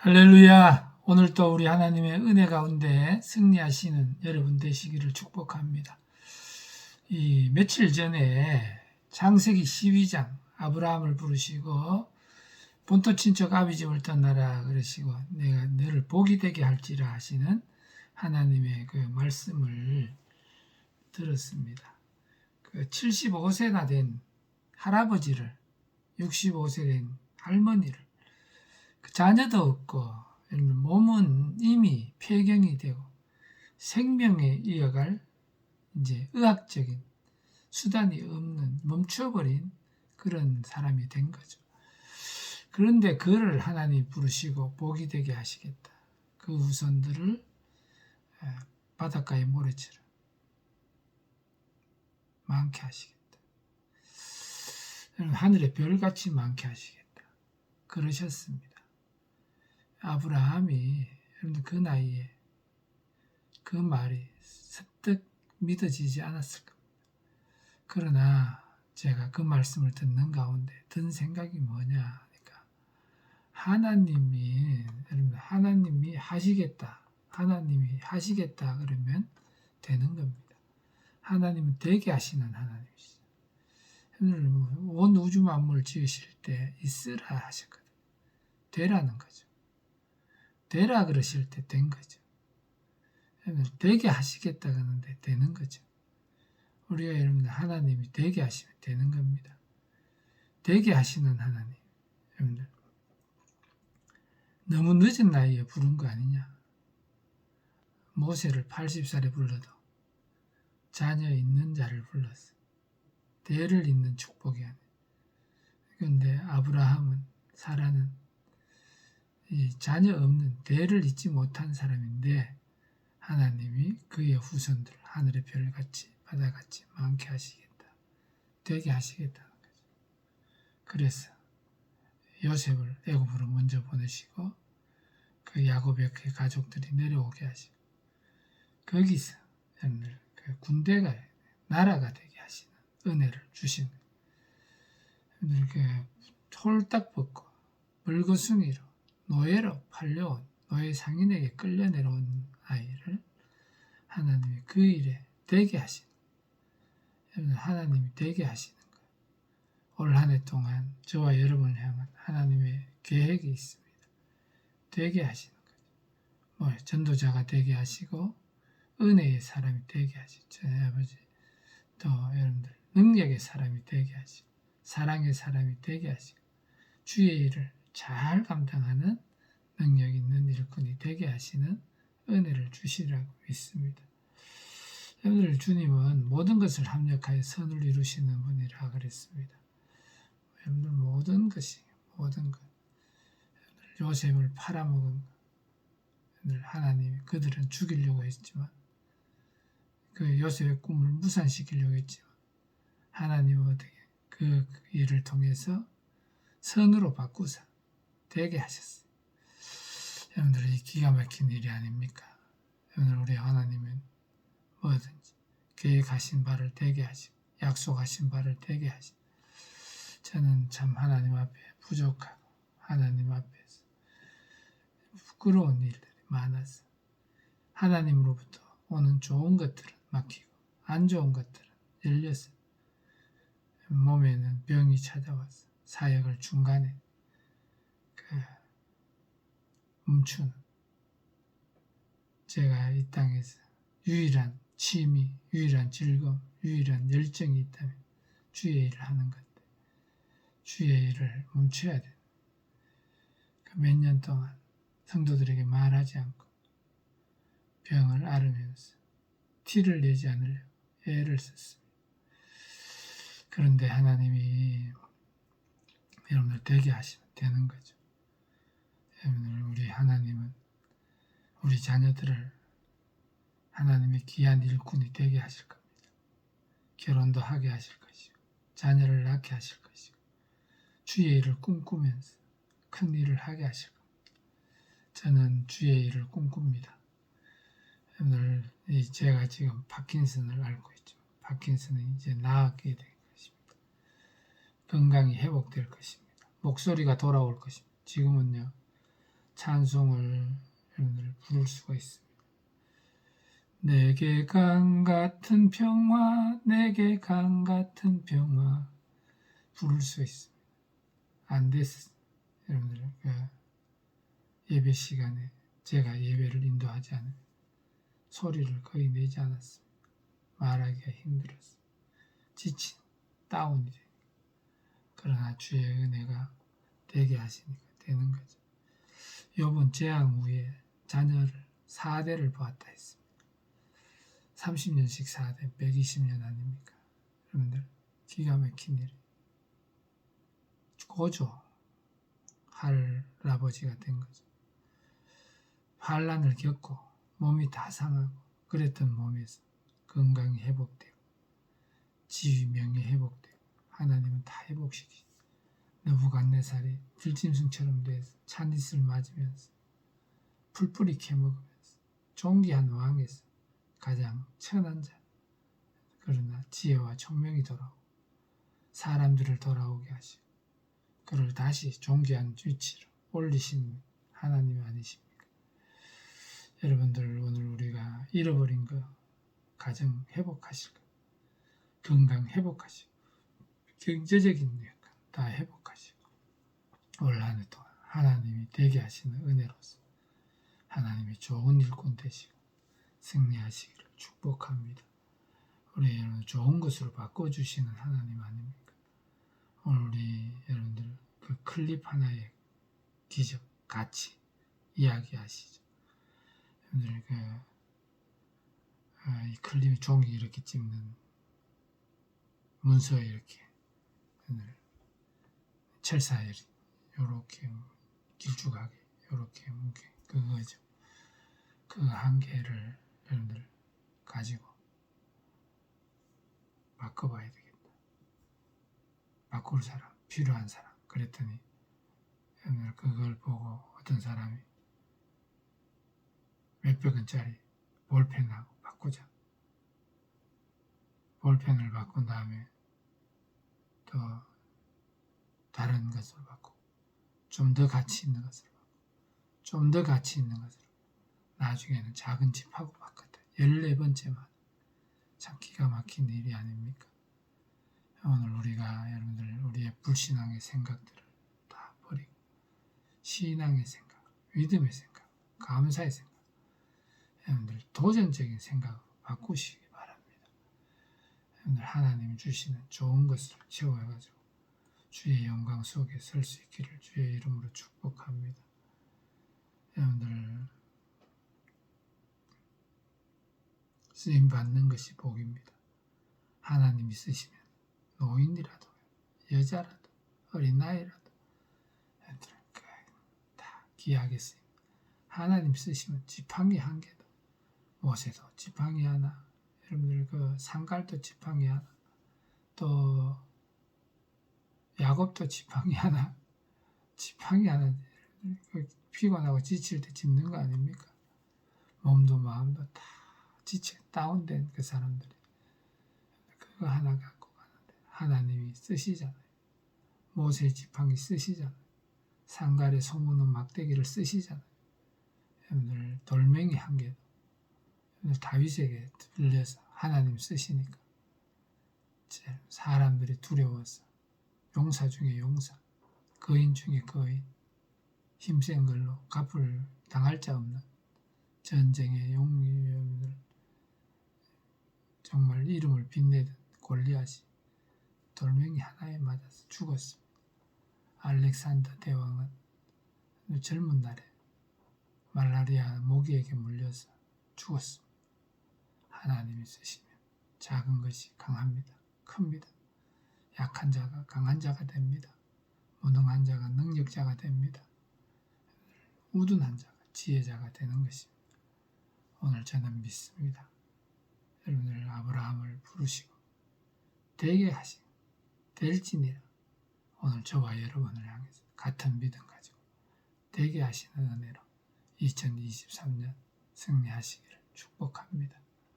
할렐루야. 오늘도 우리 하나님의 은혜 가운데 승리하시는 여러분 되시기를 축복합니다. 이 며칠 전에 창세기 12장 아브라함을 부르시고 본토 친척 아비 집을 떠나라 그러시고 내가 너를 복이 되게 할지라 하시는 하나님의 그 말씀을 들었습니다. 그 75세나 된 할아버지를 65세 된 할머니를 그 자녀도 없고 몸은 이미 폐경이 되고 생명에 이어갈 이제 의학적인 수단이 없는 멈춰버린 그런 사람이 된 거죠. 그런데 그를 하나님 부르시고 복이 되게 하시겠다. 그 후손들을 바닷가의 모래처럼 많게 하시겠다. 하늘의 별같이 많게 하시겠다. 그러셨습니다. 아브라함이 여러분들 그 나이에 그 말이 설득 믿어지지 않았을 겁니다. 그러나 제가 그 말씀을 듣는 가운데 든 생각이 뭐냐 하니까 하나님이 여러분 하나님이 하시겠다. 하나님이 하시겠다 그러면 되는 겁니다. 하나님은 되게 하시는 하나님이시죠. 온 우주 만물 지으실 때 있으라 하셨거든요. 되라는 거죠. 되라 그러실 때 된 거죠. 되게 하시겠다 그러는데 되는 거죠. 우리가 여러분들 하나님이 되게 하시면 되는 겁니다. 되게 하시는 하나님. 여러분들 너무 늦은 나이에 부른 거 아니냐? 모세를 80살에 불러도 자녀 있는 자를 불렀어. 대를 잇는 축복이 아니야. 그런데 아브라함은 사라는 이 자녀 없는 대를 잇지 못한 사람인데 하나님이 그의 후손들 하늘의 별같이 바다같이 많게 하시겠다. 되게 하시겠다는 거죠. 그래서 요셉을 애굽으로 먼저 보내시고 그 야곱의 그 가족들이 내려오게 하시고 거기서 여러분들 그 군대가 나라가 되게 하시는 은혜를 주시는 여러분들 그 홀딱 벗고 물거숭이로 노예로 팔려온 노예 상인에게 끌려 내려온 아이를 하나님이 그 일에 되게 하시는 하나님이 되게 하시는 거예요. 올 한 해 동안 저와 여러분을 향한 하나님의 계획이 있습니다. 되게 하시는 거죠. 뭐 전도자가 되게 하시고 은혜의 사람이 되게 저희 아버지 또 여러분들 능력의 사람이 되게 하시고 사랑의 사람이 되게 하시고 주의 일을 잘 감당하는 능력 있는 일꾼이 되게 하시는 은혜를 주시라고 믿습니다. 여러분들 주님은 모든 것을 합력하여 선을 이루시는 분이라 그랬습니다. 여러분들 모든 것이 모든 것 요셉을 팔아먹은 하나님이 그들은 죽이려고 했지만 그 요셉의 꿈을 무산시키려고 했지만 하나님은 어떻게 그 일을 통해서 선으로 바꾸사 되게 하셨어요. 여러분들 이 기가 막힌 일이 아닙니까? 여러분들 우리 하나님은 뭐든지 계획하신 바를 되게 하시고 약속하신 바를 되게 하시고 저는 참 하나님 앞에 부족하고 하나님 앞에서 부끄러운 일들이 많아서 하나님으로부터 오는 좋은 것들은 막히고 안 좋은 것들은 열려서 몸에는 병이 찾아와서 사역을 중간에 그 멈추는 제가 이 땅에서 유일한 취미, 유일한 즐거움, 유일한 열정이 있다면 주의 일을 하는 건데 주의 일을 멈춰야 돼. 그 몇 년 동안 성도들에게 말하지 않고 병을 앓으면서 티를 내지 않으려고 애를 썼습니다. 그런데 하나님이 여러분들 되게 하시면 되는 거죠. 여러분들 우리 하나님은 우리 자녀들을 하나님의 귀한 일꾼이 되게 하실 겁니다. 결혼도 하게 하실 것이고 자녀를 낳게 하실 것이고 주의 일을 꿈꾸면서 큰 일을 하게 하실 겁니다. 저는 주의 일을 꿈꿉니다. 오늘 제가 지금 파킨슨을 앓고 있죠. 파킨슨은 이제 나았게 될 것입니다. 건강이 회복될 것입니다. 목소리가 돌아올 것입니다. 지금은요 찬송을 여러분들 부를 수가 있습니다. 내게 강 같은 평화, 내게 강 같은 평화 부를 수 있습니다. 안 됐어. 여러분들 그 예배 시간에 제가 예배를 인도하지 않은 소리를 거의 내지 않았습니다. 말하기가 힘들었어. 지친, 다운이 돼. 그러나 주의 은혜가 되게 하시니까 되는 거죠. 요번 재앙 후에 자녀를 4대를 보았다 했습니다. 30년씩 4대, 120년 아닙니까? 여러분들, 기가 막힌 일. 고조, 할아버지가 된 거죠. 환란을 겪고 몸이 다 상하고 그랬던 몸에서 건강이 회복되고 지위 명예 회복되고 하나님은 다 회복시키시. 너부갓네살이 들짐승처럼 돼서 찬짓을 맞으면서 풀뿌리 캐먹으면서 존귀한 왕에서 가장 천한 자 그러나 지혜와 총명이 돌아오고 사람들을 돌아오게 하시고 그를 다시 존귀한 위치로 올리신 하나님 아니십니까? 여러분들 오늘 우리가 잃어버린 거 가정 회복하실 거 건강 회복하시고 경제적인 여건 다 회복하시고 올 한 해 동안 하나님이 되게 하시는 은혜로서 하나님이 좋은 일꾼 되시고 승리하시기를 축복합니다. 우리 여러분 좋은 것으로 바꿔주시는 하나님 아닙니까? 오늘 우리 여러분들 그 클립 하나의 기적, 가치 이야기하시죠. 여러분들 그, 아, 이 클립 종이 이렇게 찍는 문서에 이렇게 철사에 요렇게 길쭉하게 요렇게 무게 그거죠. 그 한계를 여러분들 가지고 바꿔봐야 되겠다. 바꿀 사람, 필요한 사람. 그랬더니 여러분들 그걸 보고 어떤 사람이 몇백 원짜리 볼펜하고 바꾸자. 볼펜을 바꾼 다음에 또 다른 것으로 바꾸고 좀 더 가치 있는 것으로 바꾸고 좀 더 가치 있는 것으로 나중에는 작은 집하고 바꿨다. 14번째 만. 참 기가 막힌 일이 아닙니까? 오늘 우리가 여러분들 우리의 불신앙의 생각들을 다 버리고 신앙의 생각, 믿음의 생각, 감사의 생각 여러분들 도전적인 생각으로 바꾸시기 바랍니다. 여러분들 하나님 주시는 좋은 것을 채워가지고 주의 영광 속에 설 수 있기를 주의 이름으로 축복합니다. 여러분들 쓰임 받는 것이 복입니다. 하나님이 쓰시면 노인이라도 여자라도 어린아이라도 다 귀하게 쓰임. 하나님 쓰시면 지팡이 한 개도 모세도 지팡이 하나 여러분들 그 상갈도 지팡이 하나 또 야곱도 지팡이 하나 지팡이 하나 그 피곤하고 지칠 때 짚는 거 아닙니까? 몸도 마음도 다 지쳐 다운된 그 사람들이 그거 하나 갖고 가는데 하나님이 쓰시잖아요. 모세 지팡이 쓰시잖아요. 상갈의 소문은 막대기를 쓰시잖아요. 여러분들 돌멩이 한 개도 다윗에게 들려서 하나님 쓰시니까 사람들이 두려워서 용사 중에 용사, 거인 중에 거인, 힘센 걸로 갚을 당할 자 없는 전쟁의 용사들 정말 이름을 빛내던 골리앗이 돌멩이 하나에 맞아서 죽었습니다. 알렉산더 대왕은 젊은 날에 말라리아 모기에게 물려서 죽었습니다. 하나님이 쓰시면 작은 것이 강합니다. 큽니다. 약한 자가 강한 자가 됩니다. 무능한 자가 능력자가 됩니다. 우둔한 자가 지혜자가 되는 것입니다. 오늘 저는 믿습니다. 여러분들 아브라함을 부르시고 되게 하시고 될지니라 오늘 저와 여러분을 향해서 같은 믿음 가지고 되게 하시는 은혜로 2023년 승리하시기를 축복합니다.